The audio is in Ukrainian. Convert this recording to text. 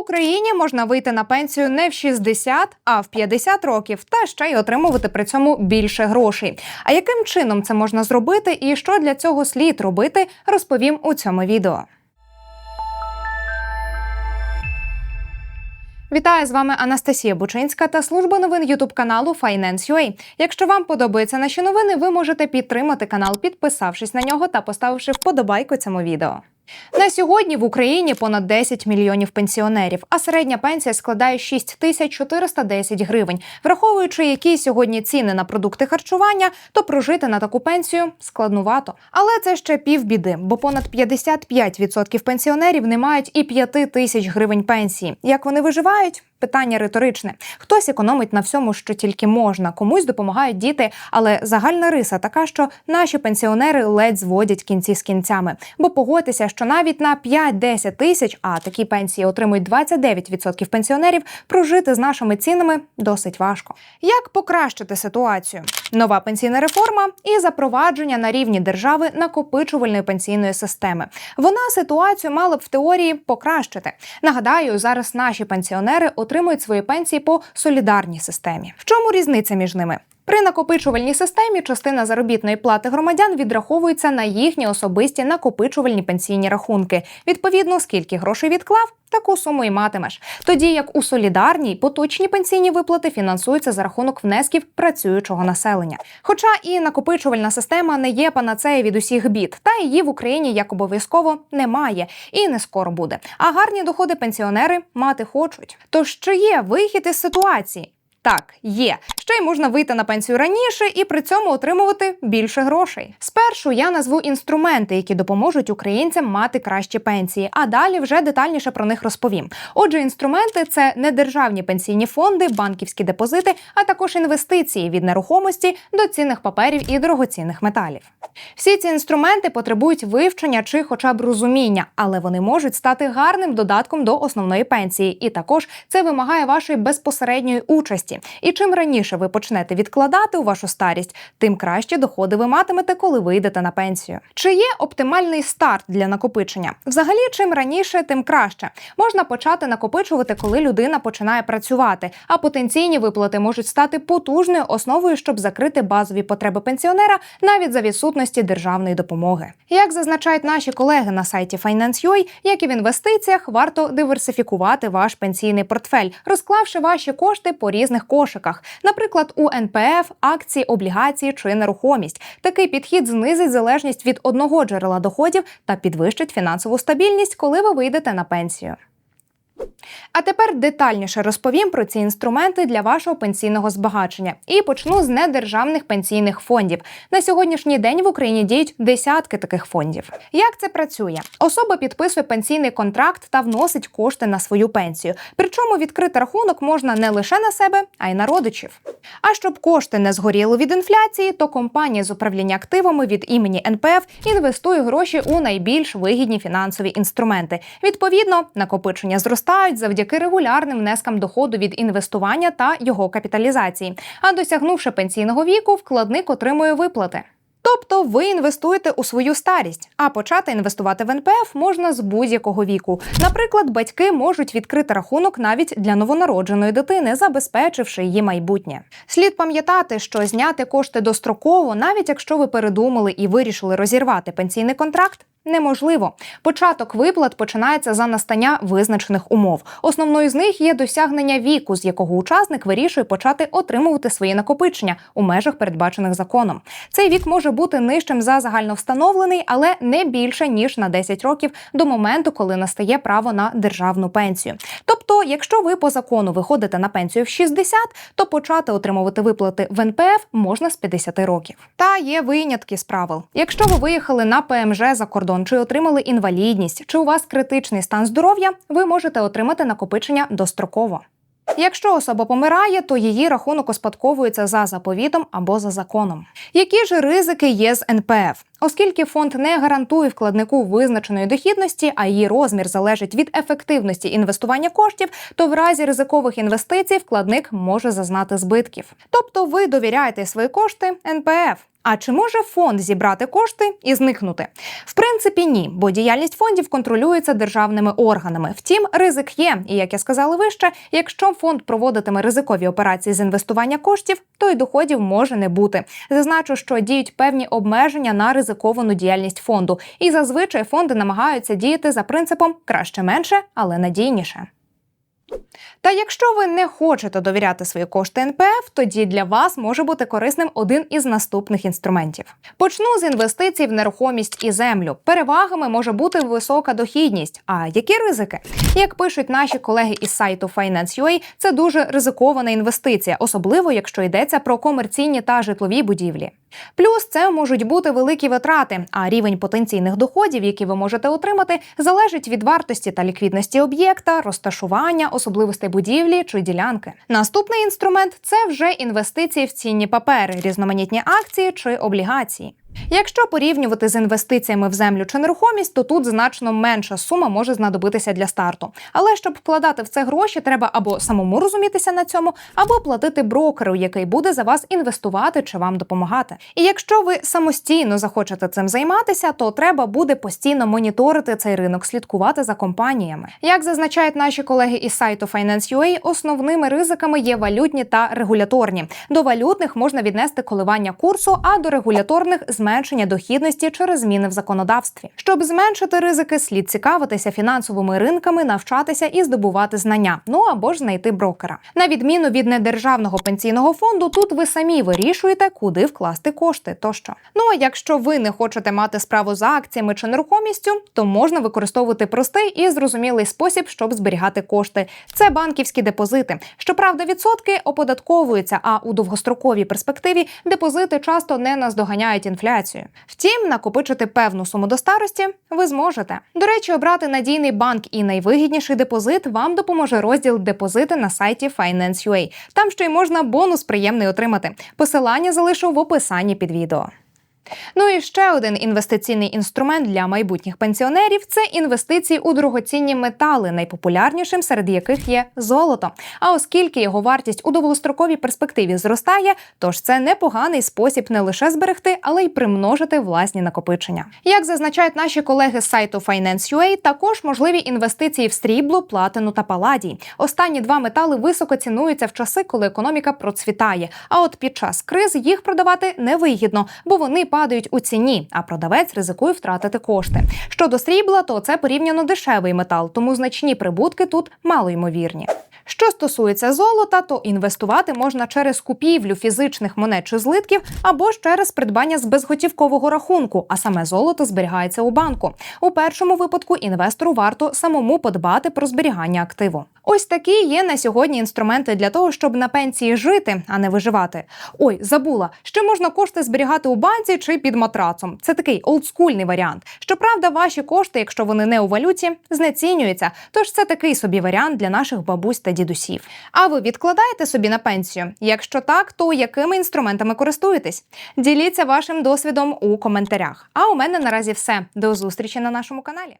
Україні можна вийти на пенсію не в 60, а в 50 років, та ще й отримувати при цьому більше грошей. А яким чином це можна зробити і що для цього слід робити, розповім у цьому відео. Вітаю з вами Анастасія Бучинська та служба новин Ютуб каналу Finance.ua. Якщо вам подобаються наші новини, ви можете підтримати канал, підписавшись на нього та поставивши вподобайку цьому відео. На сьогодні в Україні понад 10 мільйонів пенсіонерів, а середня пенсія складає 6410 гривень. Враховуючи, які сьогодні ціни на продукти харчування, то прожити на таку пенсію складнувато. Але це ще півбіди, бо понад 55% пенсіонерів не мають і 5 тисяч гривень пенсії. Як вони виживають? Питання риторичне. Хтось економить на всьому, що тільки можна, комусь допомагають діти. Але загальна риса така, що наші пенсіонери ледь зводять кінці з кінцями. Бо погодьтеся, що навіть на 5-10 тисяч, а такі пенсії отримують 29% пенсіонерів, прожити з нашими цінами досить важко. Як покращити ситуацію? Нова пенсійна реформа і запровадження на рівні держави накопичувальної пенсійної системи. Вона ситуацію мала б в теорії покращити. Нагадаю, зараз наші пенсіонери отримують свої пенсії по солідарній системі. В чому різниця між ними? При накопичувальній системі частина заробітної плати громадян відраховується на їхні особисті накопичувальні пенсійні рахунки. Відповідно, скільки грошей відклав, таку суму і матимеш. Тоді як у солідарній поточні пенсійні виплати фінансуються за рахунок внесків працюючого населення. Хоча і накопичувальна система не є панацея від усіх бід, та її в Україні як обов'язково немає і не скоро буде. А гарні доходи пенсіонери мати хочуть. Тож чи є вихід із ситуації? Так, є. Ще й можна вийти на пенсію раніше і при цьому отримувати більше грошей. Спершу я назву інструменти, які допоможуть українцям мати кращі пенсії, а далі вже детальніше про них розповім. Отже, інструменти це недержавні пенсійні фонди, банківські депозити, а також інвестиції від нерухомості до цінних паперів і дорогоцінних металів. Всі ці інструменти потребують вивчення чи хоча б розуміння, але вони можуть стати гарним додатком до основної пенсії. І також це вимагає вашої безпосередньої участі. І чим раніше ви почнете відкладати у вашу старість, тим кращі доходи ви матимете, коли вийдете на пенсію. Чи є оптимальний старт для накопичення? Взагалі, чим раніше, тим краще. Можна почати накопичувати, коли людина починає працювати, а потенційні виплати можуть стати потужною основою, щоб закрити базові потреби пенсіонера навіть за відсутності державної допомоги. Як зазначають наші колеги на сайті Finance.ua, як і в інвестиціях, варто диверсифікувати ваш пенсійний портфель, розклавши ваші кошти по різних кошиках, наприклад, у НПФ, акції, облігації чи нерухомість. Такий підхід знизить залежність від одного джерела доходів та підвищить фінансову стабільність, коли ви вийдете на пенсію. А тепер детальніше розповім про ці інструменти для вашого пенсійного збагачення і почну з недержавних пенсійних фондів. На сьогоднішній день в Україні діють десятки таких фондів. Як це працює? Особа підписує пенсійний контракт та вносить кошти на свою пенсію. Причому відкрити рахунок можна не лише на себе, а й на родичів. А щоб кошти не згоріли від інфляції, то компанія з управління активами від імені НПФ інвестує гроші у найбільш вигідні фінансові інструменти. Відповідно, накопичення зростають завдяки регулярним внескам доходу від інвестування та його капіталізації. А досягнувши пенсійного віку, вкладник отримує виплати. Тобто ви інвестуєте у свою старість, а почати інвестувати в НПФ можна з будь-якого віку. Наприклад, батьки можуть відкрити рахунок навіть для новонародженої дитини, забезпечивши її майбутнє. Слід пам'ятати, що зняти кошти достроково, навіть якщо ви передумали і вирішили розірвати пенсійний контракт. Неможливо. Початок виплат починається за настання визначених умов. Основною з них є досягнення віку, з якого учасник вирішує почати отримувати свої накопичення у межах передбачених законом. Цей вік може бути нижчим за загальновстановлений, але не більше ніж на 10 років до моменту, коли настає право на державну пенсію. Тобто, якщо ви по закону виходите на пенсію в 60, то почати отримувати виплати в НПФ можна з 50 років. Та є винятки з правил. Якщо ви виїхали на ПМЖ за кордон чи отримали інвалідність, чи у вас критичний стан здоров'я, ви можете отримати накопичення достроково. Якщо особа помирає, то її рахунок успадковується за заповітом або за законом. Які ж ризики є з НПФ? Оскільки фонд не гарантує вкладнику визначеної дохідності, а її розмір залежить від ефективності інвестування коштів, то в разі ризикових інвестицій вкладник може зазнати збитків. Тобто ви довіряєте свої кошти НПФ. А чи може фонд зібрати кошти і зникнути? В принципі, ні, бо діяльність фондів контролюється державними органами. Втім, ризик є. І як я сказала вище, якщо фонд проводитиме ризикові операції з інвестування коштів, то й доходів може не бути. Зазначу, що діють певні обмеження на ризиковану діяльність фонду, і зазвичай фонди намагаються діяти за принципом краще менше, але надійніше. Та якщо ви не хочете довіряти свої кошти НПФ, тоді для вас може бути корисним один із наступних інструментів. Почну з інвестицій в нерухомість і землю. Перевагами може бути висока дохідність. А які ризики? Як пишуть наші колеги із сайту Finance.ua, це дуже ризикована інвестиція, особливо якщо йдеться про комерційні та житлові будівлі. Плюс це можуть бути великі витрати, а рівень потенційних доходів, які ви можете отримати, залежить від вартості та ліквідності об'єкта, розташування, особливостей будівлі чи ділянки. Наступний інструмент це вже інвестиції в цінні папери, різноманітні акції чи облігації. Якщо порівнювати з інвестиціями в землю чи нерухомість, то тут значно менша сума може знадобитися для старту. Але щоб вкладати в це гроші, треба або самому розумітися на цьому, або платити брокеру, який буде за вас інвестувати чи вам допомагати. І якщо ви самостійно захочете цим займатися, то треба буде постійно моніторити цей ринок, слідкувати за компаніями. Як зазначають наші колеги із сайту Finance.ua, основними ризиками є валютні та регуляторні. До валютних можна віднести коливання курсу, а до регуляторних зменшення дохідності через зміни в законодавстві. Щоб зменшити ризики, слід цікавитися фінансовими ринками, навчатися і здобувати знання. Ну або ж знайти брокера. На відміну від недержавного пенсійного фонду, тут ви самі вирішуєте, куди вкласти кошти. Тощо. Ну а якщо ви не хочете мати справу за акціями чи нерухомістю, то можна використовувати простий і зрозумілий спосіб, щоб зберігати кошти. Це банківські депозити. Щоправда, відсотки оподатковуються, а у довгостроковій перспективі депозити часто не наздоганяють інфляцію. Втім, накопичити певну суму до старості ви зможете. До речі, обрати надійний банк і найвигідніший депозит вам допоможе розділ депозити на сайті Finance.ua. Там ще й можна бонус приємний отримати. Посилання залишу в описанні під відео. Ну і ще один інвестиційний інструмент для майбутніх пенсіонерів це інвестиції у дорогоцінні метали, найпопулярнішим серед яких є золото. А оскільки його вартість у довгостроковій перспективі зростає, тож це непоганий спосіб не лише зберегти, але й примножити власні накопичення. Як зазначають наші колеги з сайту Finance.ua, також можливі інвестиції в срібло, платину та паладій. Останні два метали високо цінуються в часи, коли економіка процвітає. А от під час криз їх продавати невигідно, бо вони падають у ціні, а продавець ризикує втратити кошти. Щодо срібла, то це порівняно дешевий метал, тому значні прибутки тут малоймовірні. Що стосується золота, то інвестувати можна через купівлю фізичних монет чи злитків або ж через придбання з безготівкового рахунку, а саме золото зберігається у банку. У першому випадку інвестору варто самому подбати про зберігання активу. Ось такі є на сьогодні інструменти для того, щоб на пенсії жити, а не виживати. Ой, забула, ще можна кошти зберігати у банці чи під матрацом. Це такий олдскульний варіант. Щоправда, ваші кошти, якщо вони не у валюті, знецінюються. Тож це такий собі варіант для наших бабусь та дідусів. А ви відкладаєте собі на пенсію? Якщо так, то якими інструментами користуєтесь? Діліться вашим досвідом у коментарях. А у мене наразі все. До зустрічі на нашому каналі.